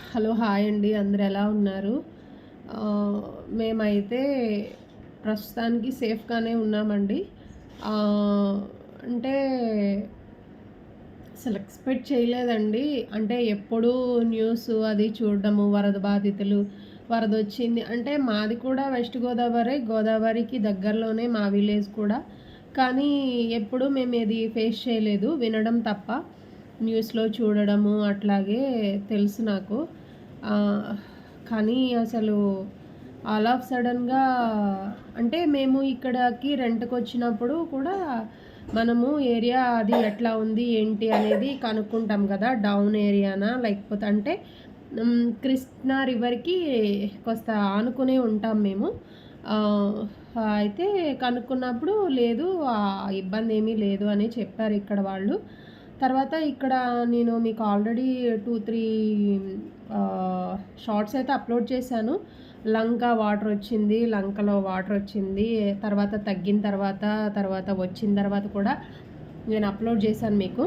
Hello hi అండి. అందరు ఎలా ఉన్నారు? మేమైతే ప్రస్తుతానికి సేఫ్గానే ఉన్నామండి. అంటే అసలు ఎక్స్పెక్ట్ చేయలేదండి. అంటే ఎప్పుడూ న్యూస్ అది చూడడము వరద బాధితులు వరద వచ్చింది. అంటే మాది కూడా వెస్ట్ గోదావరి గోదావరికి దగ్గరలోనే మా విలేజ్ కూడా. కానీ ఎప్పుడూ మేము ఇది ఫేస్ చేయలేదు వినడం తప్ప. న్యూస్లో చూడడము అట్లాగే తెలుసు నాకు. కానీ అసలు ఆల్ ఆఫ్ సడన్గా అంటే మేము ఇక్కడకి రెంట్కి వచ్చినప్పుడు కూడా మనము ఏరియా అది ఎట్లా ఉంది ఏంటి అనేది కనుక్కుంటాం కదా డౌన్ ఏరియానా? లేకపోతే అంటే కృష్ణా రివర్కి కొంత ఆనుకునే ఉంటాం మేము. అయితే కనుక్కున్నప్పుడు లేదు ఆ ఇబ్బంది ఏమీ లేదు అని చెప్పారు ఇక్కడ వాళ్ళు. తర్వాత ఇక్కడ నేను మీకు ఆల్రెడీ టూ త్రీ షార్ట్స్ అయితే అప్లోడ్ చేశాను. లంక వాటర్ వచ్చింది లంకలో వాటర్ వచ్చింది. తర్వాత తగ్గిన తర్వాత తర్వాత వచ్చిన తర్వాత కూడా నేను అప్లోడ్ చేశాను మీకు.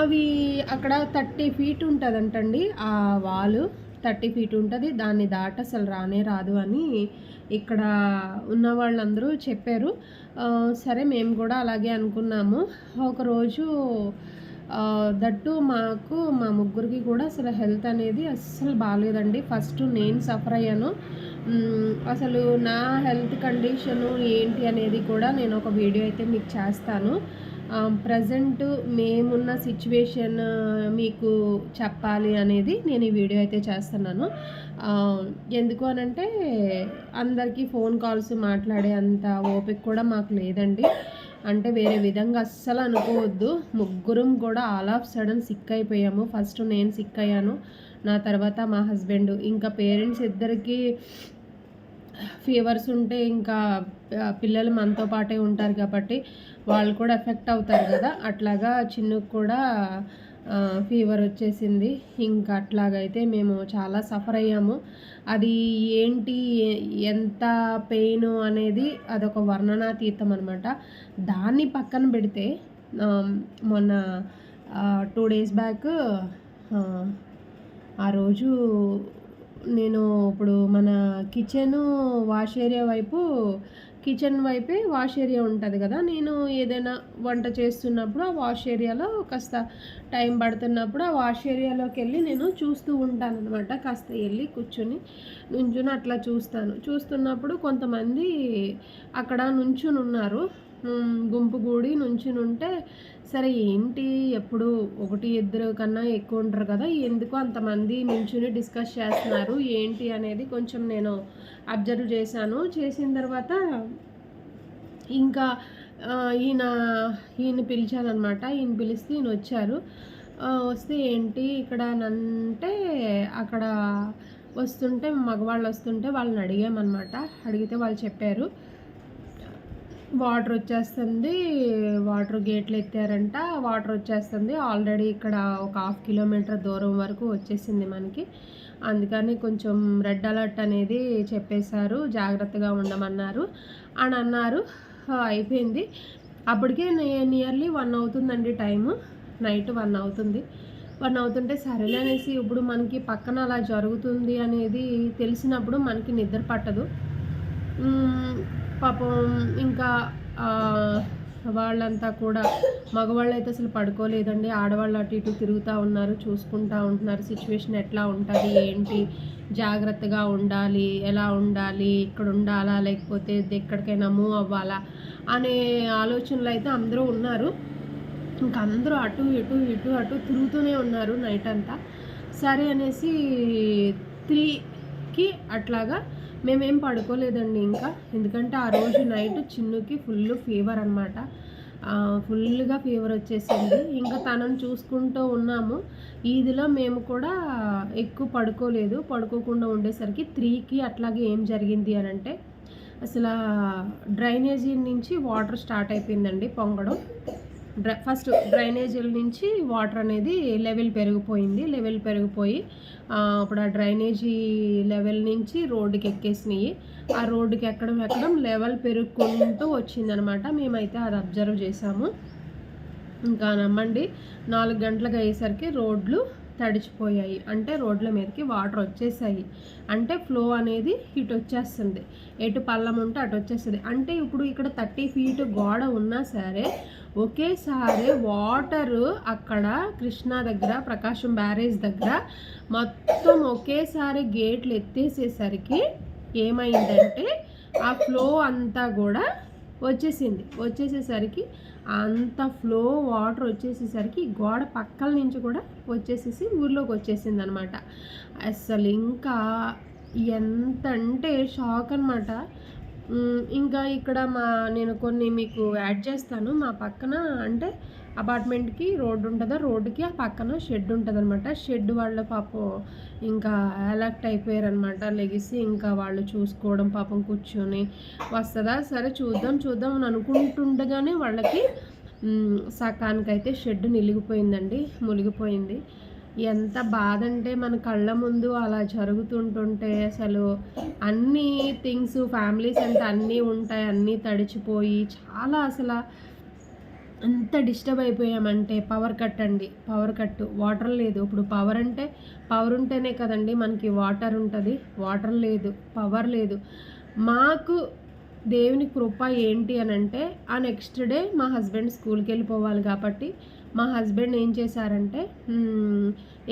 అవి అక్కడ థర్టీ ఫీట్ ఉంటుందంటండి ఆ వాలు. థర్టీ ఫీట్ ఉంటుంది. దాన్ని దాట అసలు రానే రాదు అని ఇక్కడ ఉన్న వాళ్ళందరూ చెప్పారు. సరే మేము కూడా అలాగే అనుకున్నాము. ఒకరోజు దట్టు మాకు మా ముగ్గురికి కూడా అసలు హెల్త్ అనేది అస్సలు బాగాలేదండి. ఫస్ట్ నేను సఫర్ అయ్యాను. అసలు నా హెల్త్ కండిషను ఏంటి అనేది కూడా నేను ఒక వీడియో అయితే మీకు చేస్తాను. ప్రజెంట్ మేమున్న సిచ్యువేషన్ మీకు చెప్పాలి అనేది నేను ఈ వీడియో అయితే చేస్తున్నాను. ఎందుకు అనంటే అందరికీ ఫోన్ కాల్స్ మాట్లాడే అంత ఓపిక కూడా మాకు లేదండి. అంటే వేరే విధంగా అస్సలు అనుకోవద్దు. ముగ్గురం కూడా ఆల్ ఆఫ్ సడన్ సిక్ అయిపోయాము. ఫస్ట్ నేను సిక్ అయ్యాను. నా తర్వాత మా హస్బెండ్ ఇంకా పేరెంట్స్ ఇద్దరికి ఫీవర్స్ ఉంటే ఇంకా పిల్లలు మనతో పాటే ఉంటారు కాబట్టి వాళ్ళు కూడా ఎఫెక్ట్ అవుతారు కదా. అట్లాగా చిన్నుకు కూడా ఫీవర్ వచ్చేసింది. ఇంకా అట్లాగైతే మేము చాలా సఫర్ అయ్యాము. అది ఏంటి ఎంత పెయిన్ అనేది అదొక వర్ణనాతీతం అనమాట దాన్ని పక్కన పెడితే మొన్న టూ డేస్ బ్యాక్ ఆ రోజు నేను ఇప్పుడు మన కిచెన్ వాష్ ఏరియా వైపు కిచెన్ వైపే వాష్ ఏరియా ఉంటుంది కదా. నేను ఏదైనా వంట చేస్తున్నప్పుడు ఆ వాష్ ఏరియాలో కాస్త టైం పడుతున్నప్పుడు ఆ వాష్ ఏరియాలోకి వెళ్ళి నేను చూస్తూ ఉంటాను అనమాట కాస్త వెళ్ళి కూర్చొని నుంచుని అట్లా చూస్తాను. చూస్తున్నప్పుడు కొంతమంది అక్కడ నుంచుని ఉన్నారు. గుంపుగూడి గుంపు నుంచుని ఉంటే సరే ఏంటి ఎప్పుడు ఒకటి ఇద్దరు కన్నా ఎక్కువ ఉంటారు కదా ఎందుకు అంతమంది నుంచుని డిస్కస్ చేస్తున్నారు ఏంటి అనేది కొంచెం నేను అబ్జర్వ్ చేశాను. చేసిన తర్వాత ఇంకా ఈయన ఈయన పిలిచానమాట ఈయన పిలిస్తే ఈయన వచ్చారు. వస్తే ఏంటి ఇక్కడ అంటే అక్కడ వస్తుంటే మగవాళ్ళు వస్తుంటే వాళ్ళని అడిగామన్నమాట. అడిగితే వాళ్ళు చెప్పారు. వాటర్ వచ్చేస్తుంది. వాటర్ గేట్లు ఎత్తారంట. వాటర్ వచ్చేస్తుంది. ఆల్రెడీ ఇక్కడ ఒక హాఫ్ కిలోమీటర్ దూరం వరకు వచ్చేసింది మనకి. అందుకని కొంచెం రెడ్ అలర్ట్ అనేది చెప్పేశారు. జాగ్రత్తగా ఉండమన్నారు అని అన్నారు. అయిపోయింది. అప్పటికే నియర్లీ వన్ అవుతుందండి టైము. నైట్ వన్ అవుతుంది. వన్ అవుతుంటే సరేలే అనేసి ఇప్పుడు మనకి పక్కన అలా జరుగుతుంది అనేది తెలిసినప్పుడు మనకి నిద్ర పట్టదు. పాపం ఇంకా వాళ్ళంతా కూడా మగవాళ్ళు అయితే అసలు పడుకోలేదండి. ఆడవాళ్ళు అటు ఇటు తిరుగుతూ ఉన్నారు చూసుకుంటూ ఉంటున్నారు. సిచ్యువేషన్ ఎట్లా ఉంటుంది ఏంటి? జాగ్రత్తగా ఉండాలి ఎలా ఉండాలి ఇక్కడ ఉండాలా లేకపోతే ఎక్కడికైనా మూవ్ అవ్వాలా అనే ఆలోచనలు అయితే అందరూ ఉన్నారు. ఇంకా అందరూ అటు ఇటు ఇటు అటు తిరుగుతూనే ఉన్నారు నైట్ అంతా. సరే అనేసి త్రీకి అట్లాగా మేమేం పడుకోలేదండి ఇంకా. ఎందుకంటే ఆ రోజు నైట్ చిన్నుకి ఫుల్ ఫీవర్ అనమాట ఫుల్గా ఫీవర్ వచ్చేసింది. ఇంకా తనను చూసుకుంటూ ఉన్నాము. ఈదిలో మేము కూడా ఎక్కువ పడుకోలేదు. పడుకోకుండా ఉండేసరికి త్రీకి అట్లాగే ఏం జరిగింది అని అంటే అసలు డ్రైనేజీ నుంచి వాటర్ స్టార్ట్ అయిపోయిందండి పొంగడం. ఫస్ట్ డ్రైనేజీల నుంచి వాటర్ అనేది లెవెల్ పెరిగిపోయింది లెవెల్ పెరిగిపోయి అప్పుడు ఆ డ్రైనేజీ లెవెల్ నుంచి రోడ్డుకి ఎక్కేసినాయి. ఆ రోడ్డుకి ఎక్కడం ఎక్కడం లెవెల్ పెరుగుకుంటూ వచ్చిందనమాట. మేమైతే అది అబ్జర్వ్ చేసాము. ఇంకా నమ్మండి నాలుగు గంటలకు అయ్యేసరికి రోడ్లు తడిచిపోయాయి. అంటే రోడ్ల మీదకి వాటర్ వచ్చేసాయి. అంటే ఫ్లో అనేది ఇటు వచ్చేస్తుంది. ఎటు పల్లం ఉంటే అటు వచ్చేస్తుంది. అంటే ఇప్పుడు ఇక్కడ థర్టీ ఫీట్ గోడ ఉన్నా సరే ఒకేసారి వాటర్ అక్కడ కృష్ణా దగ్గర ప్రకాశం బ్యారేజ్ దగ్గర మొత్తం ఒకేసారి గేట్లు ఎత్తేసేసరికి ఏమైందంటే ఆ ఫ్లో అంతా కూడా వచ్చేసింది. వచ్చేసేసరికి అంత ఫ్లో వాటర్ వచ్చేసేసరికి గోడ పక్కల నుంచి కూడా వచ్చేసేసి ఊర్లోకి వచ్చేసింది అనమాట అసలు ఇంకా ఎంత అంటే షాక్ అనమాట ఇంకా ఇక్కడ మా నేను కొన్ని మీకు యాడ్ చేస్తాను. మా పక్కన అంటే అపార్ట్మెంట్కి రోడ్డు ఉంటుందా? రోడ్డుకి ఆ పక్కన షెడ్ ఉంటుంది అనమాట షెడ్ వాళ్ళ పాపం ఇంకా అలర్ట్ అయిపోయారు అనమాట లెగిసి ఇంకా వాళ్ళు చూసుకోవడం పాపం కూర్చొని వస్తుందా? సరే చూద్దాం చూద్దాం అని అనుకుంటుండగానే వాళ్ళకి సకానికైతే షెడ్ నిలిగిపోయిందండి. మునిగిపోయింది. ఎంత బాధ అంటే మన కళ్ళ ముందు అలా జరుగుతుంటుంటే అసలు అన్ని థింగ్స్ ఫ్యామిలీస్ అంటే అన్నీ ఉంటాయి. అన్నీ తడిచిపోయి చాలా అసలు అంత డిస్టర్బ్ అయిపోయామంటే పవర్ కట్ అండి. పవర్ కట్ వాటర్ లేదు. ఇప్పుడు పవర్ అంటే పవర్ ఉంటేనే కదండి మనకి వాటర్ ఉంటుంది. వాటర్ లేదు. పవర్ లేదు. మాకు దేవుని కృప ఏంటి అని అంటే ఆ నెక్స్ట్ డే మా హస్బెండ్ స్కూల్కి వెళ్ళిపోవాలి కాబట్టి మా హస్బెండ్ ఏం చేశారంటే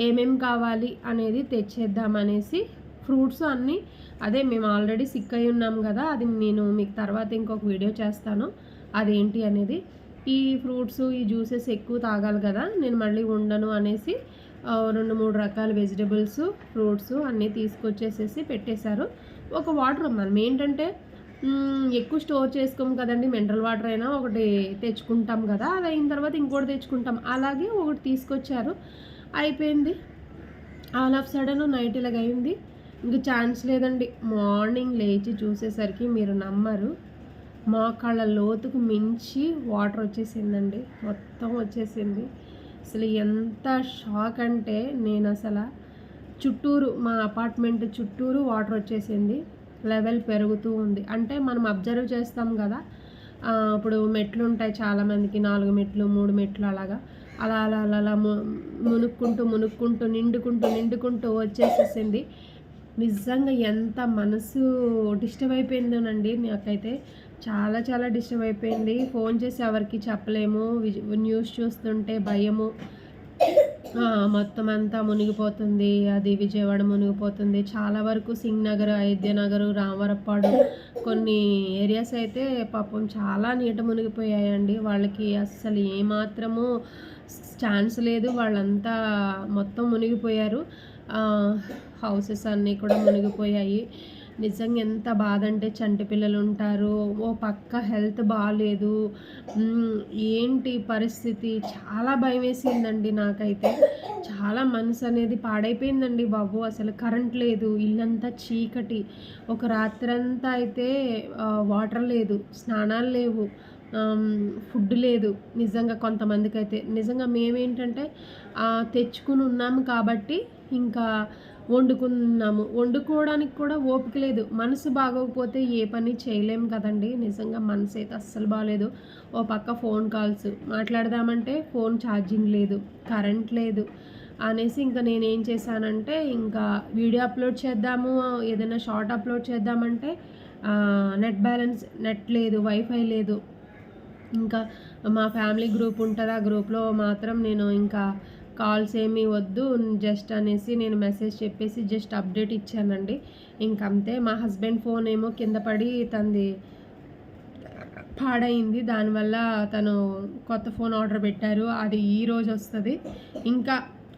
ఏమేం కావాలి అనేది తెచ్చేద్దామనేసి ఫ్రూట్స్ అన్నీ అదే మేము ఆల్రెడీ సిక్ అయి ఉన్నాం కదా అది నేను మీకు తర్వాత ఇంకొక వీడియో చేస్తాను. అదేంటి అనేది ఈ ఫ్రూట్స్ ఈ జ్యూసెస్ ఎక్కువ తాగాలి కదా. నేను మళ్ళీ ఉండను అనేసి రెండు మూడు రకాల వెజిటబుల్స్ ఫ్రూట్స్ అన్నీ తీసుకొచ్చేసేసి పెట్టేశారు. ఒక వాటర్ మనం ఏంటంటే ఎక్కువ స్టోర్ చేసుకోము కదండి. మినరల్ వాటర్ అయినా ఒకటి తెచ్చుకుంటాం కదా. అది అయిన తర్వాత ఇంకోటి తెచ్చుకుంటాం. అలాగే ఒకటి తీసుకొచ్చారు. అయిపోయింది. ఆల్ ఆఫ్ సడన్ నైట్ ఇలాగైంది. అయింది ఇంక ఛాన్స్ లేదండి. మార్నింగ్ లేచి చూసేసరికి మీరు నమ్మరు. మా కళ్ళ లోతుకు మించి వాటర్ వచ్చేసిందండి. మొత్తం వచ్చేసింది. అసలు ఎంత షాక్ అంటే నేను అసలు చుట్టూరు మా అపార్ట్మెంట్ చుట్టూరు వాటర్ వచ్చేసింది. లెవెల్ పెరుగుతూ ఉంది. అంటే మనం అబ్జర్వ్ చేస్తాం కదా ఇప్పుడు మెట్లు ఉంటాయి చాలామందికి నాలుగు మెట్లు మూడు మెట్లు అలాగా. అలా అలా అలా అలా మునుక్కుంటూ మునుక్కుంటూ నిండుకుంటూ నిండుకుంటూ వచ్చేసేసింది. నిజంగా ఎంత మనసు డిస్టర్బ్ అయిపోయిందోనండి. నాకైతే చాలా చాలా డిస్టర్బ్ అయిపోయింది. ఫోన్ చేసి ఎవరికి చెప్పలేము. న్యూస్ చూస్తుంటే భయము. మొత్తం అంతా మునిగిపోతుంది. అది విజయవాడ మునిగిపోతుంది. చాలా వరకు సింగ్ నగర్ అయోధ్యనగర్ రామవరపాడు కొన్ని ఏరియాస్ అయితే పాపం చాలా నీట మునిగిపోయాయండి. వాళ్ళకి అస్సలు ఏమాత్రము ఛాన్స్ లేదు. వాళ్ళంతా మొత్తం మునిగిపోయారు. హౌసెస్ అన్నీ కూడా మునిగిపోయాయి. నిజంగా ఎంత బాధ అంటే చంటి పిల్లలు ఉంటారు ఓ పక్క హెల్త్ బాగాలేదు ఏంటి పరిస్థితి? చాలా భయం వేసిందండి నాకైతే. చాలా మనసు అనేది పాడైపోయిందండి బాబు. అసలు కరెంట్ లేదు ఇల్లంతా చీకటి. ఒక రాత్రంతా అయితే వాటర్ లేదు స్నానాలు లేవు ఫుడ్ లేదు నిజంగా కొంతమందికి అయితే నిజంగా మేమేంటంటే తెచ్చుకుని ఉన్నాము కాబట్టి ఇంకా వండుకున్నాము. వండుకోవడానికి కూడా ఓపిక లేదు. మనసు బాగోకపోతే ఏ పని చేయలేము కదండి. నిజంగా మనసు అయితే అస్సలు బాగాలేదు ఓ పక్క ఫోన్ కాల్స్. మాట్లాడదామంటే ఫోన్ ఛార్జింగ్ లేదు. కరెంట్ లేదు. అనేసి ఇంకా నేనేం చేశానంటే ఇంకా వీడియో అప్లోడ్ చేద్దాము. ఏదైనా షార్ట్ అప్లోడ్ చేద్దామంటే నెట్ బ్యాలెన్స్ నెట్ లేదు వైఫై లేదు. ఇంకా మా ఫ్యామిలీ గ్రూప్ ఉంటుంది. ఆ గ్రూప్లో మాత్రం నేను ఇంకా కాల్స్ ఏమీ వద్దు జస్ట్ అనేసి నేను మెసేజ్ చెప్పేసి జస్ట్ అప్డేట్ ఇచ్చానండి. ఇంకంతే మా హస్బెండ్ ఫోన్ ఏమో కింద పడి తనది పాడైంది. దానివల్ల తను కొత్త ఫోన్ ఆర్డర్ పెట్టారు. అది ఈ రోజు వస్తుంది. ఇంకా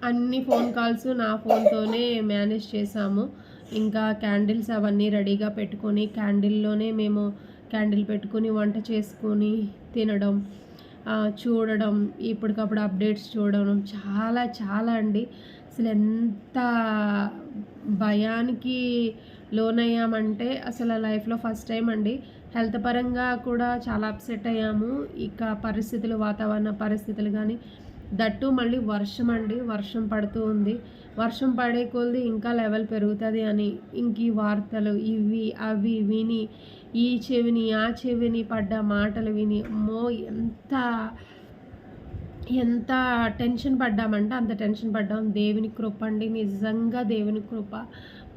అన్ని ఫోన్ కాల్స్ నా ఫోన్తోనే మేనేజ్ చేసాము ఇంకా క్యాండిల్స్ అవన్నీ రెడీగా పెట్టుకొని క్యాండిల్లోనే మేము క్యాండిల్ పెట్టుకుని వంట చేసుకొని తినడం చూడడం ఇప్పటికప్పుడు అప్డేట్స్ చూడడం చాలా చాలా అండి. అసలు ఎంత భయానికి లోనయ్యామంటే అసలు లైఫ్లో ఫస్ట్ టైం అండి. హెల్త్ పరంగా కూడా చాలా అప్సెట్ అయ్యాము. ఇక పరిస్థితులు వాతావరణ పరిస్థితులు కానీ దట్టు మళ్ళీ వర్షం అండి వర్షం పడుతూ ఉంది. వర్షం పడే కొలది ఇంకా లెవెల్ పెరుగుతుంది అని ఇంక ఈ వార్తలు ఇవి అవి విని ఈ చెవిని ఆ చెవిని పడ్డ మాటలు విని అమ్మో ఎంత ఎంత టెన్షన్ పడ్డామంటే అంత టెన్షన్ పడ్డాం. దేవుని కృప అండి నిజంగా దేవుని కృప.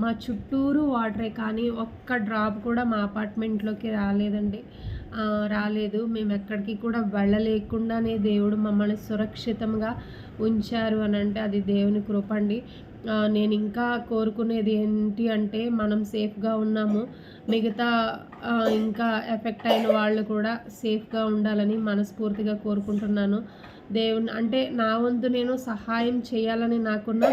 మా చుట్టూరు వాటరే కానీ ఒక్క డ్రాప్ కూడా మా అపార్ట్మెంట్లోకి రాలేదండి. రాలేదు. మేము ఎక్కడికి కూడా వెళ్ళలేకుండానే దేవుడు మమ్మల్ని సురక్షితంగా ఉంచారు అని అంటే అది దేవుని కృప అండి. నేను ఇంకా కోరుకునేది ఏంటి అంటే మనం సేఫ్గా ఉన్నాము. మిగతా ఇంకా ఎఫెక్ట్ అయిన వాళ్ళు కూడా సేఫ్గా ఉండాలని మనస్ఫూర్తిగా కోరుకుంటున్నాను. దేవుని అంటే నా వంతు నేను సహాయం చేయాలని నాకున్న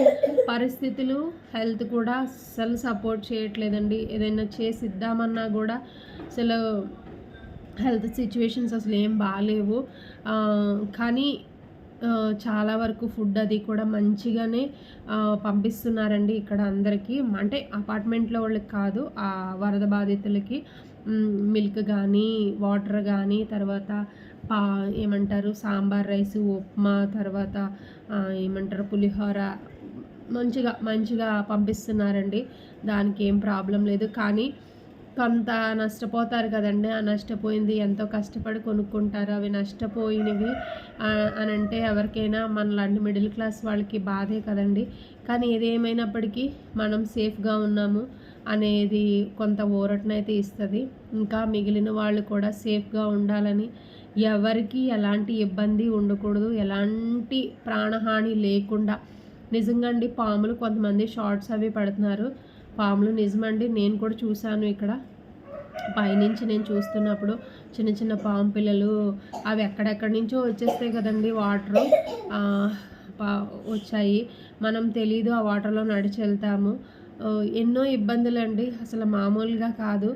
పరిస్థితులు హెల్త్ కూడా అస్సలు సపోర్ట్ చేయట్లేదండి. ఏదైనా చేసిద్దామన్నా కూడా అసలు హెల్త్ సిచ్యువేషన్స్ అసలు ఏం బాగాలేవు కానీ చాలా వరకు ఫుడ్ అది కూడా మంచిగానే పంపిస్తున్నారండి ఇక్కడ అందరికీ. అంటే అపార్ట్మెంట్లో వాళ్ళకి కాదు ఆ వరద బాధితులకి మిల్క్ కానీ వాటర్ కానీ తర్వాత పా ఏమంటారు సాంబార్ రైస్ ఉప్మా తర్వాత ఏమంటారు పులిహోర మంచిగా మంచిగా పంపిస్తున్నారండి. దానికి ఏం ప్రాబ్లం లేదు. కానీ కొంత నష్టపోతారు కదండి. ఆ నష్టపోయింది ఎంతో కష్టపడి కొనుక్కుంటారు. అవి నష్టపోయినవి అని అంటే ఎవరికైనా మనలాంటి మిడిల్ క్లాస్ వాళ్ళకి బాధే కదండి. కానీ ఏదేమైనప్పటికీ మనం సేఫ్గా ఉన్నాము అనేది కొంత ఊరటనైతే ఇస్తుంది. ఇంకా మిగిలిన వాళ్ళు కూడా సేఫ్గా ఉండాలని ఎవరికి ఎలాంటి ఇబ్బంది ఉండకూడదు. ఎలాంటి ప్రాణహాని లేకుండా. నిజంగా అండి పాములు కొంతమంది షార్ట్స్ అవి పడుతున్నారు. పాములు నిజమండి. నేను కూడా చూశాను ఇక్కడ. పైనుంచి నేను చూస్తున్నప్పుడు చిన్న చిన్న పాము పిల్లలు అవి ఎక్కడెక్కడి నుంచో వచ్చేస్తాయి కదండి వాటరు. వచ్చాయి. మనం తెలీదు ఆ వాటర్లో నడిచి వెళ్తాము. ఎన్నో ఇబ్బందులు అండి అసలు మామూలుగా కాదు.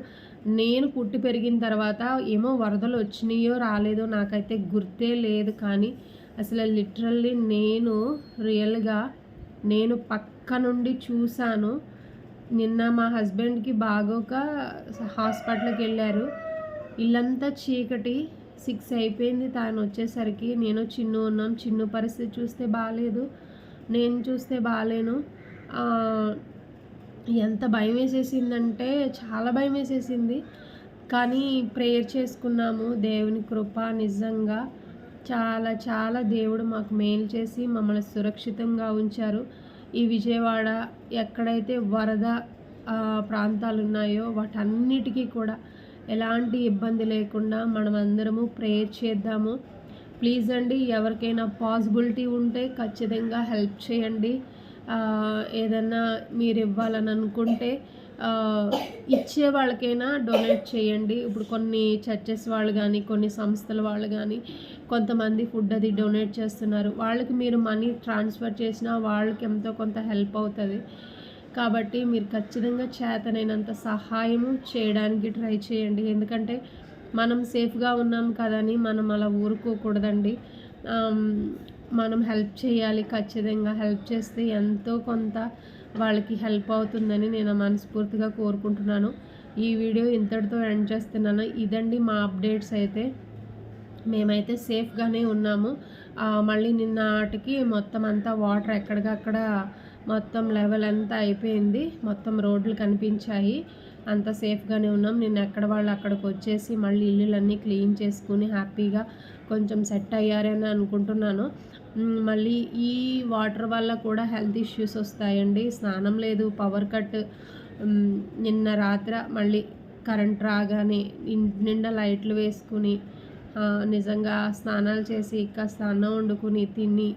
నేను పుట్టి పెరిగిన తర్వాత ఏమో వరదలు వచ్చినాయో రాలేదో నాకైతే గుర్తే లేదు. కానీ అసలు లిటరల్లీ నేను రియల్గా నేను పక్క నుండి చూశాను. నిన్న మా హస్బెండ్కి బాగోక హాస్పిటల్కి వెళ్ళారు. ఇల్లంతా చీకటి సిక్స్ అయిపోయింది తాను వచ్చేసరికి. నేను చిన్ను ఉన్నాం. చిన్ను పరిస్థితి చూస్తే బాగాలేదు నేను చూస్తే బాగాలేను ఎంత భయం వేసేసిందంటే చాలా భయం వేసేసింది. కానీ ప్రేయర్ చేసుకున్నాము. దేవుని కృప నిజంగా చాలా చాలా దేవుడు మాకు మేలు చేసి మమ్మల్ని సురక్షితంగా ఉంచారు. ఈ విజయవాడ ఎక్కడైతే వరద ప్రాంతాలు ఉన్నాయో వాటన్నిటికీ కూడా ఎలాంటి ఇబ్బంది లేకుండా మనం అందరము ప్రేయర్ చేద్దాము. ప్లీజ్ అండి ఎవరికైనా పాసిబిలిటీ ఉంటే ఖచ్చితంగా హెల్ప్ చేయండి. ఏదన్నా మీరు ఇవ్వాలని అనుకుంటే ఇచ్చే వాళ్ళకైనా డొనేట్ చేయండి. ఇప్పుడు కొన్ని చర్చెస్ వాళ్ళు కానీ కొన్ని సంస్థల వాళ్ళు కానీ కొంతమంది ఫుడ్ అది డొనేట్ చేస్తున్నారు. వాళ్ళకి మీరు మనీ ట్రాన్స్ఫర్ చేసినా వాళ్ళకి ఎంతో కొంత హెల్ప్ అవుతుంది. కాబట్టి మీరు ఖచ్చితంగా చేతనైనంత సహాయము చేయడానికి ట్రై చేయండి. ఎందుకంటే మనం సేఫ్గా ఉన్నాం కదని మనం అలా ఊరుకోకూడదండి. మనం హెల్ప్ చేయాలి ఖచ్చితంగా. హెల్ప్ చేస్తే ఎంతో కొంత వాళ్ళకి హెల్ప్ అవుతుందని నేను మనస్ఫూర్తిగా కోరుకుంటున్నాను. ఈ వీడియో ఇంతటితో ఎండ్ చేస్తున్నాను. ఇదండి మా అప్డేట్స్ అయితే. మేమైతే సేఫ్గానే ఉన్నాము. మళ్ళీ నిన్నటికి మొత్తం అంతా వాటర్ ఎక్కడికక్కడ మొత్తం లెవెల్ అంతా అయిపోయింది. మొత్తం రోడ్లు కనిపించాయి. అంత సేఫ్గానే ఉన్నాం. నేను ఎక్కడ వాళ్ళు అక్కడికి వచ్చేసి మళ్ళీ ఇల్లులన్నీ క్లీన్ చేసుకుని హ్యాపీగా కొంచెం సెట్ అయ్యారని అనుకుంటున్నాను. మళ్ళీ ఈ వాటర్ వల్ల కూడా హెల్త్ ఇష్యూస్ వస్తాయండి. స్నానం లేదు పవర్ కట్. నిన్న రాత్ర మళ్ళీ కరెంట్ రాగానే నిండా లైట్లు వేసుకుని నిజంగా స్నానాలు చేసి కాస్త అన్నం వండుకుని తిని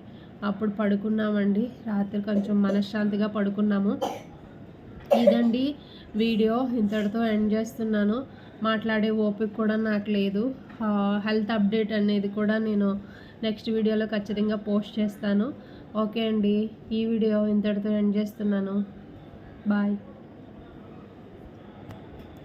అప్పుడు పడుకున్నామండి. రాత్రి కొంచెం మనశ్శాంతిగా పడుకున్నాము. ఇదండి వీడియో. ఇంతటితో ఎండ్ చేస్తున్నాను. మాట్లాడే ఓపిక కూడా నాకు లేదు. హెల్త్ అప్డేట్ అనేది కూడా నేను నెక్స్ట్ వీడియోలో ఖచ్చితంగా పోస్ట్ చేస్తాను. ఓకే అండి. ఈ వీడియో ఇంతటితో ఎండ్ చేస్తున్నాను. బాయ్.